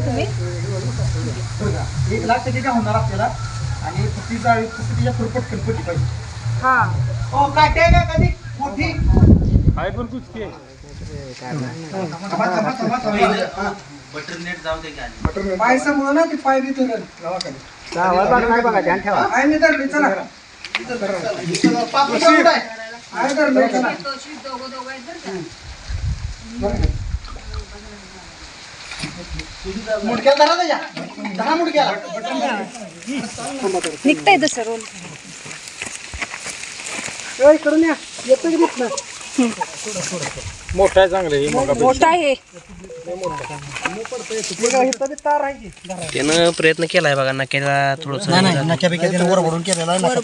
तुम्ही? एक लाख टक्के काय होणार आपल्याला? आणि कुस्ती तिच्या खुरपट खनपटी पाहिजे. हा. हो काय का कधी? मोठी. आहे पण कुस्ती बटर नेट जाऊ दे पाय ना ती पाय देतो चला मुडक्याला धरा त्याच्या. धरा मुडक्याला. निघताय तसं रोल इकडून या. येतो की दिसलं मोठा आहे चांगलं हे मोठा आहे. तार की. त्यानं प्रयत्न केलाय बघा नक्याला थोडस वरबडून केलेला आहे, नका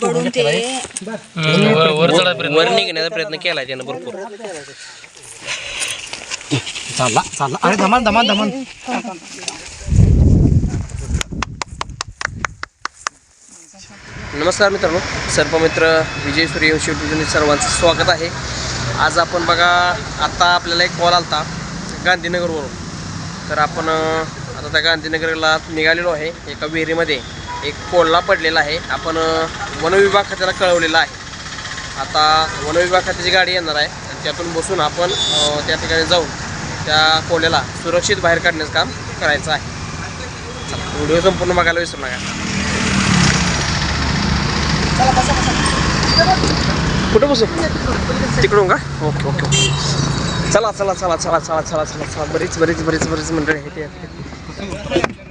वर निघण्याचा प्रयत्न केलाय त्यानं भरपूर. चालला चालला. अरे धमान धमान धमान. नमस्कार मित्रांनो सर्पमित्र विजय सूर्य युट्यूब सर्वांचं स्वागत आहे. आज आपण बघा आत्ता आपल्याला एक कॉल आलता गांधीनगरवरून. तर आपण आता त्या गांधीनगरला निघालेलो आहे एका विहिरीमध्ये. एक कोल्हा पडलेला आहे. आपण वनविभाग खात्याला कळवलेला आहे. आता वनविभाग खात्याची गाडी येणार आहे. त्यातून बसून आपण त्या ठिकाणी जाऊन त्या कोल्याला सुरक्षित बाहेर काढण्याचं काम करायचं आहे. चला व्हिडिओ संपूर्ण बघायला विसरू नका. कुठं बसू? तिकडून का? Okay okay okay. चला चला चला चला चला चला चला चला बरीच बरीच बरीच बरीच मंडळी आहेत. ते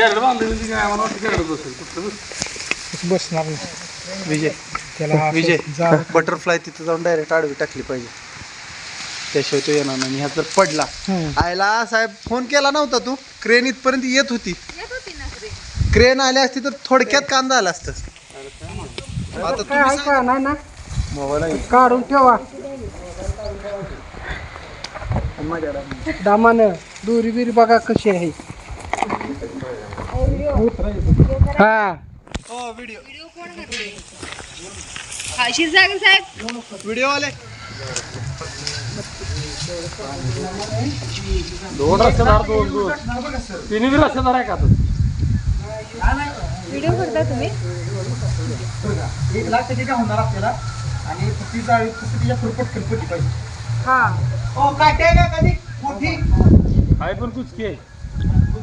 शेरड बांधली म्हणजे काय मला वाटतं शेरड बसेल कुठलं बस बसणार नाही विजय त्याला विजय बटरफ्लाय तिथं जाऊन डायरेक्ट आडवी टाकली पाहिजे. त्याशिवाय तो येणार नाही. ह्या जर पडला. आयला साहेब फोन केला नव्हता तू? क्रेन इथपर्यंत येत होती. क्रेन आली असती तर थोडक्यात कांदा आला असतं. आता तुम्ही सांगा. मोबाईल आहे. काढून ठेवा. दामान. दुरी बिरी बघा कशी आहे. हा. हो, व्हिडिओ खाशीर साहेब साहेब. व्हिडिओ आले दोन रस्तेदार दोन दोन तिन्ही बी रस्तेदार आहे का आता? व्हिडिओ करता तुम्ही? एक लाख टक्के काय होणार आपल्याला? आणि फक्त तिच्या कणपटी पाहिजे हा. हो काटे का कधी मोठी. आहे पण कुछ के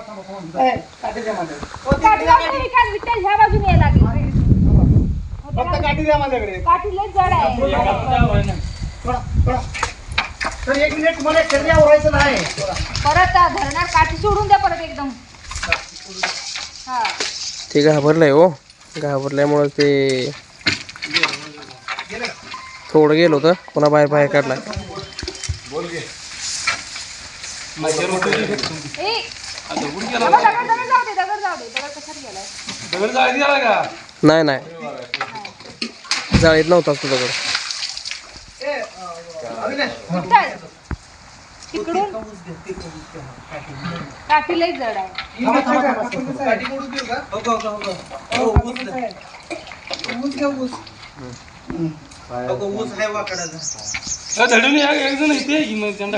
काठी द्या माझ्याकडे. ती काठी द्या लावतो काठी. विकास विठ्ठल ह्या बाजूने यायला लागली फक्त काठी द्या माझ्याकडे काठी लय जड आहे थोडा थोडा सर एक मिनिट मला शरीर आवरायचं नाही परत धरणार काठी सोडून द्या परत एकदम हा ते घाबरलंय हो घाबरल्यामुळं ते थोडं गेलो होतं पुन्हा बाहेर बाहेर काढलाय ए दगड दगड दगड जाऊ दे दगड जाऊ दे दगड कशात गेलाय? दगड जाळी दिला का? नाही नाही. जाळीत नव्हताच तिकडून? काठी जड आहे? हो, हो, हो, हो. हो, ऊस. हो, ऊस आहे वाकडाचा. धडून एक जण इथे आहे की मग त्यांना.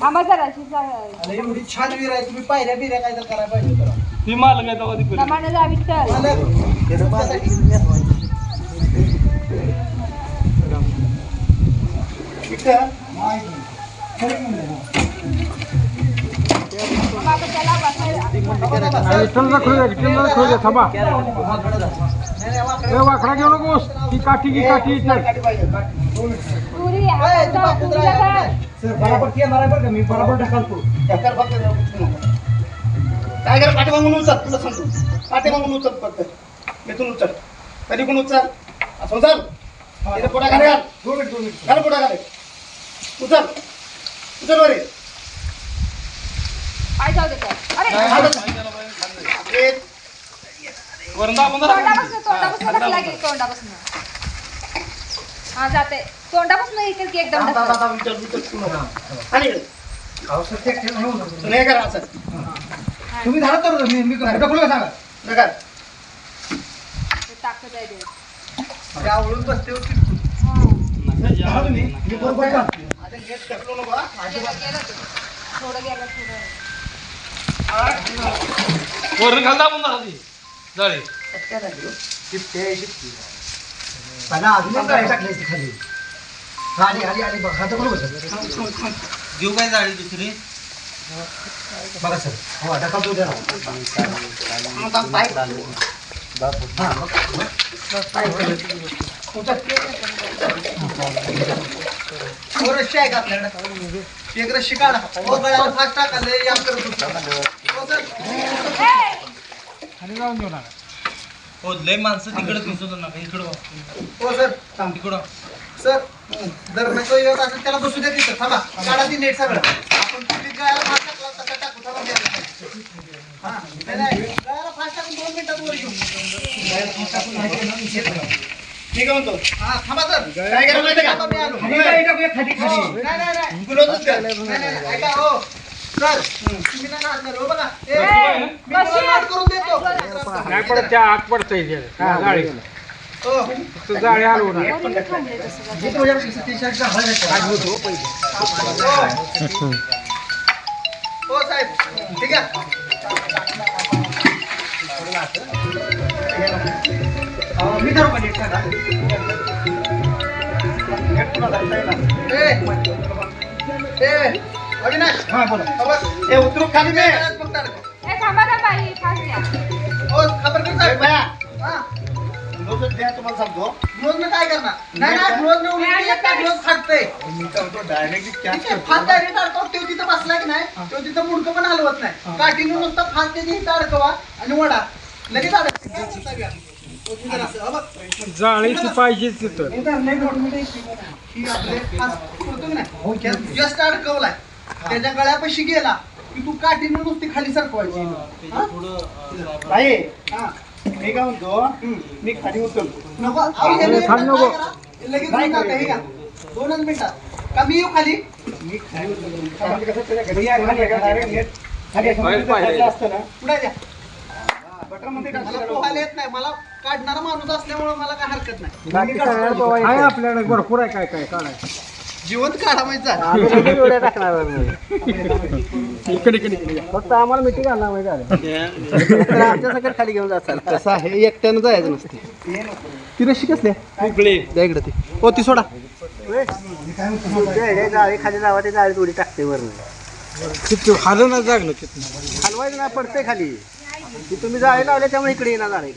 थांबा जराशी जा- अरे, एवढी छान विहीर आहे तुम्ही पायऱ्या बिऱ्या काय तर करायला पाहिजे होतं. ती मालक आहे तेव्हा ती मालक, तुमच्यासाठी-. खरं म्हणलं ना. थांबा वाकडा घेऊ नकोस ती काठी की काठी इथं. पुरी हाताचा काय? कर पाठी मागून उचल तुला सांगतो पाठी मागून उचल फक्त इथून उचल कधी कोण उचल असं उचल इथे घाल घाल दोन मिनिट दोन मिनिट घाल पुढे घाल उचल उचल बरे पाय जाऊ दे अरे तोंडापासून तोंडापासून ढकला की तोंडापासून? हा जाते. तोंडापासून एक एक एकदम ढकला. आणि नाही करा असं. तुम्ही झालं तर मी मी ढकलू का सांगा. नका. ते ताकद आहे देव. आवळून बसते तुम्ही. मी बरोबर का आता गेट ढकलू नको हा. गेलं गेलं ते. थोडं गेलं थोडं. वरून घाल दाबून धरा ती. जाळी पहिला अजून टाकली खाली आली आली आली बघ बसा. घेऊ काय जाळी दुसरी बघा सर हो ढकलतो जरा आता पाय बघ. पाय उचल. रस्सी आहे का आपल्याकडे एक रस्सी काढा हो गळ्याला फास्ट टाकाले याम करत होतो. हो. खाली जाऊन नका हो लय माणसं तिकडे दिसत नका इकडं हो सर थांब. तिकडं सर जर नको येत असेल त्याला बसू द्या तिथं थांबा. काढा ती नेट सगळं. आपण किती गळ्याला फास्ट टाकला तसा टाकू थांबा द्या. हा नाही, नाही गळ्याला फास्ट टाकून दोन मिनिटात वर घेऊ मी काय म्हणतो? हा थांबा सर. काय करायला माहिती थांबा, मी का आलो. खाली नाही नाही. नाही गुलाबच द्या. नाही, नाही, नाही, ऐका हो. सर तुम्ही नाही नाचणार हो बघा. ए, ए, मी तुम्हाला नाट करून देतो. नाही पडत त्या आत पडता येईल हा जाळी हो. फक्त जाळी हलवू नका वरून थांबले तसं मी तुझ्या टी-शर्टचा हवा घेतो. हो साहेब. ठीक आहे. मी धरू सांगा? ए. ए. अविनाश हा, बोला. खबर ए, उतरू खाली बे. फक्त अडकव. ए थांबा थांबा ही फास्ट द्या हो खबर कर ए, साहेब बाया, हा रोजच द्या तुम्हाला सांगतो. ग्लोव्ह न काय करणार? नाही नाही ग्लोव्ह न उलटी एकटा ग्लोव्ह फाटतंय मी काय म्हणतो डायरेक्ट ठीक आहे, फास डायरेक्ट अडकव तो तिथं बसलाय की नाही तो तिथं मुडकं पण हलवत नाही. काठीनं नुसतं फास त्याची इथं अडकवा आणि वडा लगेच अडकते तो तिथं. असं, बघ. जाळी ती पाहिजे तिथं ही जस्ट अडकवलाय. त्याच्या गळ्यापाशी गेला की तू काठीनं नुसती खाली सरकवायची. हा? मी काय म्हणतो मी खाली उतरतो. नको अहो, हे अरे, थांब काय नको. करा? लगेच नाही का हे का दोनच मिनिटात का मी येऊ खाली? मी खाली उतरतो. खाली कसं त्याच्या घरी आहे, खाली आहे का? direct net खाली असं बाहेर खाली पाहिजे. असतं ना. पुढे द्या बटरमध्ये मला पोहायला येत नाही. मला काढणारा माणूस असल्यामुळे मला काय हरकत नाही. आहे आपल्याकडे? भरपूर आहे काय काय? काढाय जिवंत काढा माहिती झालं इकडे इकडे इकडे. फक्त आम्हाला मिटिंग आणणार माहिती झालं आमच्या सगळं खाली घेऊन जाताल कसं आहे? एकट्यानं जायचं नसते. ती रशी कसली आहे? द्या इकडे ती. हो ती सोडा. जाळी खाली लावा ते जाळी थोडी टाकते वरून. किती हालं ना जागलं किती हलवायचं नाही पडते खाली. ती तुम्ही जाळी लावले त्यामुळे इकडे येणार जाळी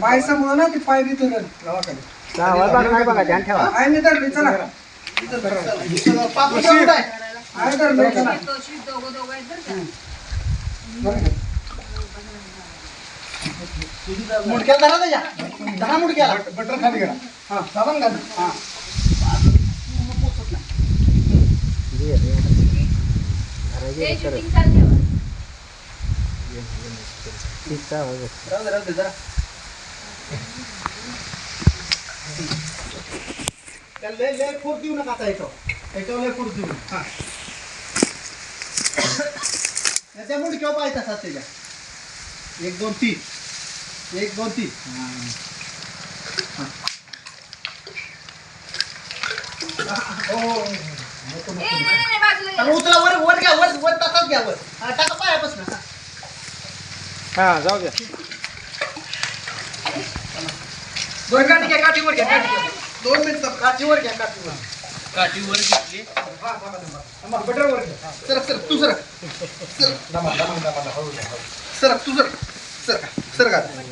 पायसामुळे ना ती पाय बी तुला नाही बघा ध्यान ठेवा. पाय मी धरली चला. पापड कुठं आहे? आहे धरलं, चला. दोषी दोघं दोघं आहेत बरं का मुडक्याला धरा त्याच्या धरा मुडक्याला. बटर खाली करा. हा. साबण घाल. हा. ते ठेवा. राहू दे, राहू दे, जरा. त्याला लय लय फूट देऊ नका आता याच्यावर याच्यावर लय फूट देऊ नका. हा त्याच्या मुडक्यावर पाहिजे तसा त्याच्या एक दोन तीन एक दोन तीन ए, नाही, नाही, बाजूला त्याला गेलं. उचला वर वर घ्या वर वर तसाच घ्या वर हा, टाका पायापासून हा. हा जाऊ द्या. वर काठी घ्या काठीवर घ्या काठीवर. दोन मिनिटं काठीवर घ्या काठीवर. काठी वर घेतली सरक सरक तू तू सरक. सरक सरक आता.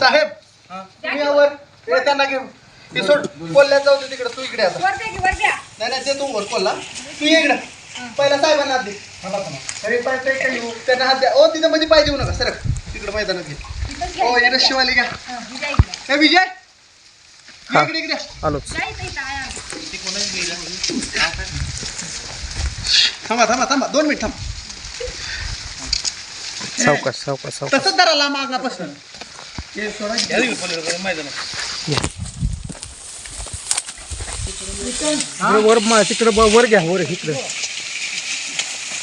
साहेब तुम्ही यावर हे त्यांना घेऊन. हे सोड कोल्ह्यात जाऊ दे तिकडे तू इकडे आता. की, नाही नाही ते तू वर कोल्हा. तू इकडे. पहिला साहेबांना दे. अरे पाय पाय काय घेऊ त्यांना हात द्या. ओ तिथं मध्ये पाय देऊ नका. सरक. तिकडे मैदानात घे. घ्या. ओ ये शिवाली घ्या. हं, ही. हे विजय! इकडे इकडे. आलोच आम्ही. थांबा थांबा थांबा. दोन मिनिट थांब. सावकाश सावकाश सावकाश. तसंच धरा लांब मागण्यापासून हे सोडा. वर मा- तिकडे ब- वर घ्या. वर इकडे.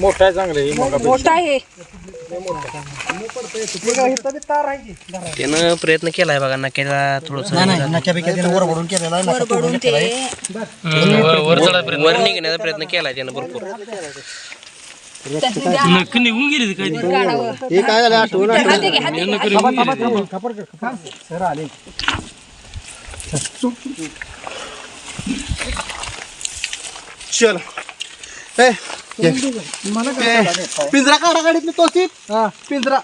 मोठा आहे चांगलं हे मोठा आहे. त्यानं प्रयत्न केलाय बघा नक्याला थोडस वर पडून केलेला आहे वर पडून ते वर निघण्याचा प्रयत्न केलाय त्यानं भरपूर. द्या. गाडावर. हे काय झालं? आठवण. सर आले चल. ए, ये. ए, पिंजरा काढा गाडीतली तोसीत पिंजरा.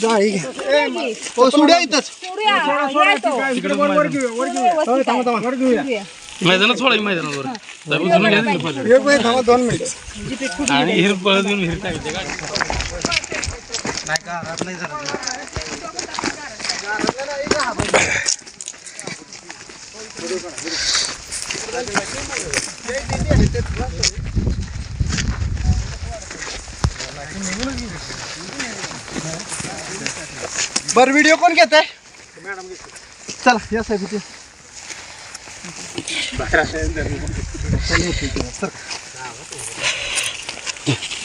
जाळी घ्या ओ सुड्या इथंच. तो. मैदानात सोडा मैदानावर. दोन मिनिट. आणि हिर पळत घेऊन हिर टाकायचे गाडी बर व्हिडिओ कोण घेत आहे चला या साहेब इथे.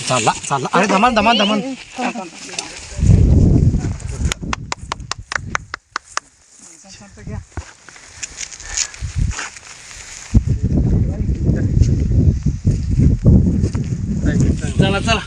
चालला चालला अरे धमान धमान धमान Pásala.